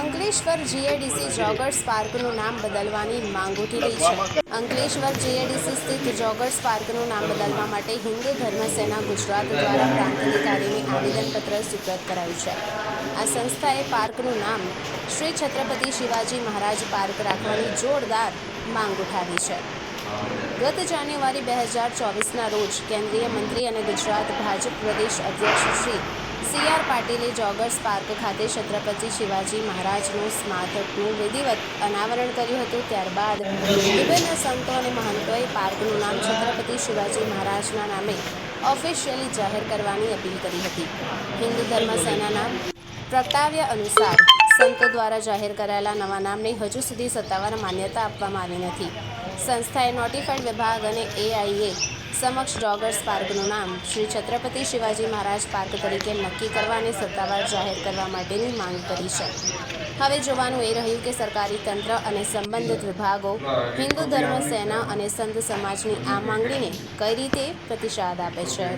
Ankleshwar GADC joggers પાર્કનું નામ બદલવાની માંગ ઉઠી રહી છે. અંકલેશ્વર જીએડીસી સ્થિત જોગર્સ પાર્કનું નામ બદલવા માટે હિન્દુ ધર્મ સેના ગુજરાત દ્વારા પ્રાંત અધિકારીને આવેદનપત્ર સુપ્રત કરાયું છે. આ સંસ્થાએ પાર્કનું નામ શ્રી છત્રપતિ શિવાજી મહારાજ પાર્ક રાખવાની જોરદાર માંગ ઉઠાવી છે. ગત જાન્યુઆરી બે હજાર ચોવીસના રોજ કેન્દ્રીય મંત્રી અને ગુજરાત ભાજપ પ્રદેશ અધ્યક્ષ શ્રી સી આર પાટીલે જોગર્સ પાર્ક ખાતે છત્રપતિ શિવાજી મહારાજનું સ્મારકનું વિધિવત અનાવરણ કર્યું હતું. ત્યારબાદ વિભિન્ન સંતો અને મહંતોએ પાર્કનું નામ છત્રપતિ શિવાજી મહારાજના નામે ઓફિશિયલી જાહેર કરવાની અપીલ કરી હતી. હિન્દુ ધર્મ સેનાના પ્રગટાવ્યા અનુસાર સંતો દ્વારા જાહેર કરાયેલા નવા નામને હજુ સુધી સત્તાવાર માન્યતા આપવામાં આવી નથી. સંસ્થાએ નોટિફાઈડ વિભાગ અને એઆઈએ સમક્ષ ડોગર્સ પાર્કનું નામ શ્રી છત્રપતિ શિવાજી મહારાજ પાર્ક તરીકે નક્કી કરવાની સત્તાવાર જાહેર કરવા માટેની માંગ કરી છે. હવે જોવાનું એ રહ્યું કે સરકારી તંત્ર અને સંબંધિત વિભાગો, હિન્દુ ધર્મ સેના અને સંત સમાજની આ માંગણીને કઈ રીતે પ્રતિસાદ આપે છે?